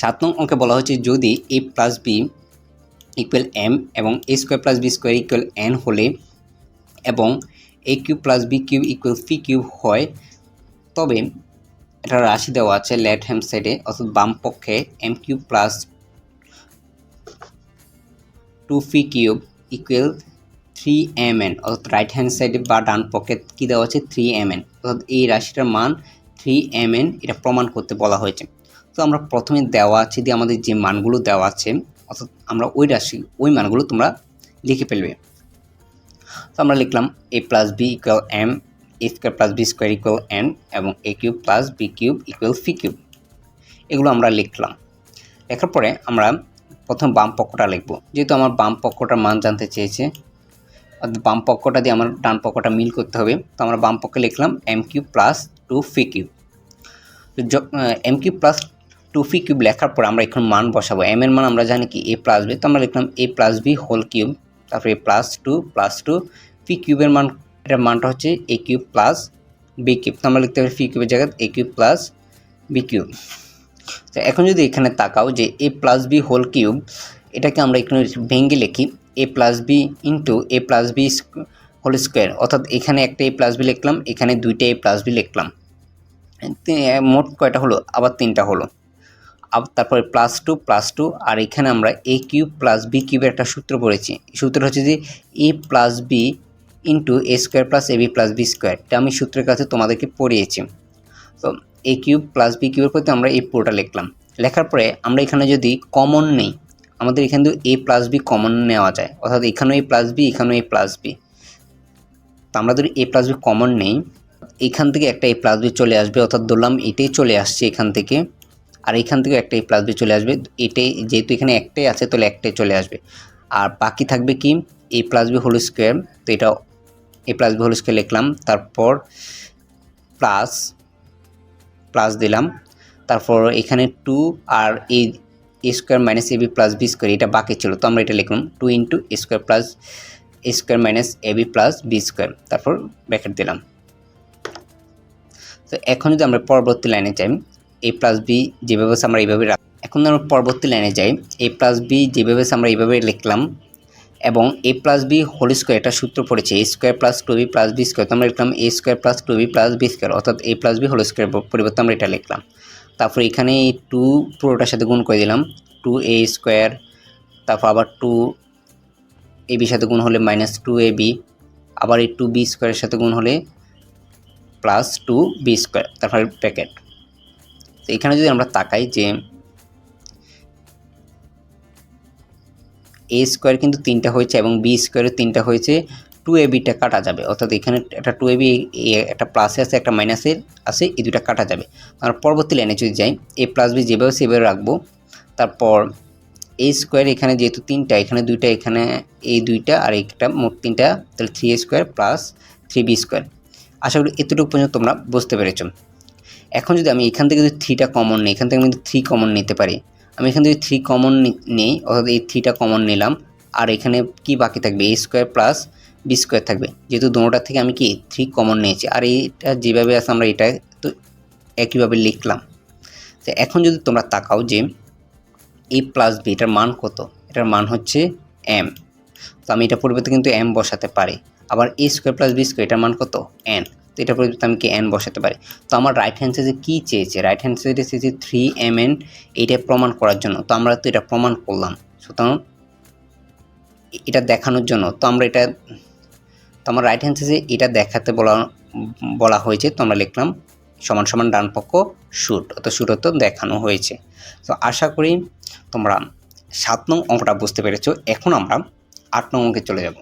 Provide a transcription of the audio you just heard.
সাত নং অঙ্কে বলা হচ্ছে যদি A plus B equal M এবং A square plus B square equal N হলে এবং A cube plus B cube equal phi cube হয়, তবে এটা রাশি দেওয়া আছে লেফট হ্যান্ড সাইডে অর্থাৎ বাম পক্ষে M cube plus two phi cube equal three M N অর্থাৎ রাইট হ্যান্ড সাইডে বা ডান পক্ষে কী দেওয়া আছে থ্রি এম এন অর্থাৎ এই রাশিটার মান থ্রি এম এন এটা প্রমাণ করতে বলা হয়েছে। তো আমরা প্রথমে দেওয়া আছে দিয়ে আমাদের যে মানগুলো দেওয়া আছে, অর্থাৎ আমরা ওই রাশি, ওই মানগুলো তোমরা লিখে ফেলবে। তো আমরা লিখলাম A plus B equal M A square plus B square equal N এবং A cube plus B cube equal phi cube এগুলো আমরা লিখলাম। লেখার পরে আমরা প্রথম বাম পক্ষটা লিখব। যেহেতু আমার বাম পক্ষটার মান জানতে চেয়েছে বাম পক্ষটা দিয়ে আমার ডান পক্ষটা মিল করতে হবে, তো আমরা বাম পক্ষে লিখলাম M cube plus two phi cube M cube plus two phi cube লেখার পর আমরা এখন মান বসাবো। এম এর মান আমরা জানি কি? এ প্লাস বি তো আমরা লিখলাম A plus B whole cube তারপরে plus two plus two phi কিউবের মান, এটার মানটা হচ্ছে A cube plus B cube তো আমরা লিখতে পারি ফি কিউবের জায়গায় A cube plus B cube তো এখন যদি এখানে তাকাও যে A plus B whole cube এটাকে আমরা এখানে ভেঙ্গে লিখি A plus B into A plus B whole square অর্থাৎ এখানে একটা এ প্লাস বি লিখলাম, এখানে দুইটা এ প্লাস বি লিখলাম। মোট কয়টা হলো? আবার তিনটা হলো। তারপরে প্লাস টু প্লাস টু আর এখানে আমরা এ কিউব প্লাস বি কিউবের একটা সূত্র পড়েছি। সূত্র হচ্ছে যে A plus B into A square plus A B plus B square এটা আমি সূত্রের কাছে তোমাদেরকে পড়িয়েছি। তো এ কিউব প্লাস বি কিউবের প্রতি আমরা এই পুরোটা লিখলাম। লেখার পরে আমরা এখানে যদি কমন নেই, আমাদের এখানে কিন্তু এ প্লাস বি কমন নেওয়া যায়। অর্থাৎ এখানেও এ প্লাস বি এখানেও এ প্লাস বি তো আমরা যদি এ প্লাস বি কমন নেই, এখান থেকে একটা এ প্লাস বি চলে আসবে, অর্থাৎ ধরলাম এটাই চলে আসছে এখান থেকে। আর এখান থেকে একটা এ প্লাস বি চলে আসবে। এটাই যেহেতু এখানে একটাই আছে, তাহলে একটাই চলে আসবে। আর বাকি থাকবে কি? A plus B whole square তো এটা A plus B whole square লিখলাম। তারপর প্লাস প্লাস দিলাম। তারপর এখানে টু আর এই A square minus A B plus B square এটা বাকি ছিল। তো আমরা এটা লিখলাম two into A square plus A square minus A B plus B square তারপর ব্র্যাকেট দিলাম। তো এখন যদি আমরা পরবর্তী লাইনে যাই এ প্লাস বি যেভাবে আমরা এইভাবে রাখ এখন আমরা পরবর্তী লাইনে যাই। এ প্লাস বি যেভাবে আমরা এইভাবে লিখলাম এবং A plus B whole square এটা সূত্র পড়েছে। A square plus two B plus B square তো আমরা লিখলাম A square plus two B plus B square অর্থাৎ A plus B whole square পরিবর্তে আমরা এটা লিখলাম। তারপর এখানে এই টু পুরোটার সাথে গুণ করে দিলাম। টু এ স্কোয়ার তারপর আবার টু এ বির সাথে গুণ হলে মাইনাস টু এ বি আবার এই টু বি স্কোয়ারের সাথে গুণ হলে প্লাস টু বি স্কোয়ার তারপরে প্যাকেট তো এখানে যদি আমরা তাকাই যে এ স্কোয়ার কিন্তু তিনটা হয়েছে এবং বি স্কোয়ারের তিনটা হয়েছে টু এ বিটা কাটা যাবে। অর্থাৎ এখানে একটা টু এ বি একটা প্লাসে আছে, একটা মাইনাসের আছে, এই দুটা কাটা যাবে। আমরা পরবর্তী লাইনে যদি যাই এ প্লাস বি যেভাবে সেভাবে রাখব, তারপর এ স্কোয়ার এখানে যেহেতু তিনটা, এখানে দুইটা, এখানে এই দুইটা, আর একটা মোট তিনটা, তাহলে three A square plus three B square আশা করি এতটুকু পর্যন্ত তোমরা বুঝতে পেরেছ। এখন যদি আমি এখান থেকে যদি থ্রিটা কমন নিই, এখান থেকে আমি থ্রি কমন নিতে পারি, আমি এখান থেকে থ্রি কমন নিই, অর্থাৎ এই থ্রিটা কমন নিলাম, আর এখানে কি বাকি থাকবে? A square plus B square থাকবে। যেহেতু দুটোটার থেকে আমি কি থ্রি কমন নিয়েছি, আর এইটা যেভাবে আছে আমরা এটা তো একইভাবে লিখলাম। তো এখন যদি তোমরা তাকাও যে এ প্লাস বি এটার মান কত? এটার মান হচ্ছে এম তো আমি এটা পরিবর্তে কিন্তু এম বসাতে পারি। আবার A square plus B square এটার মান কত? এন তো এটা পরিবর্তে আমি কি এন বসাতে পারি? তো আমার রাইট হ্যান্ড সাইডে কী চেয়েছে? রাইট হ্যান্ড সাইডে চেয়েছে থ্রি এম এন এটা প্রমাণ করার জন্য। তো আমরা তো এটা প্রমাণ করলাম। সুতরাং এটা দেখানোর জন্য। তো আমরা এটা, তো আমার রাইট হ্যান্ড সাইডে এটা দেখাতে বলা বলা হয়েছে। তো আমরা লিখলাম সমান সমান ডান পক্ষ শুট অর্থাৎ শুট অর্থ দেখানো হয়েছে। তো আশা করি তোমরা সাত নং অঙ্কটা বুঝতে পেরেছ। এখন আমরা আট নং অঙ্কে চলে যাব।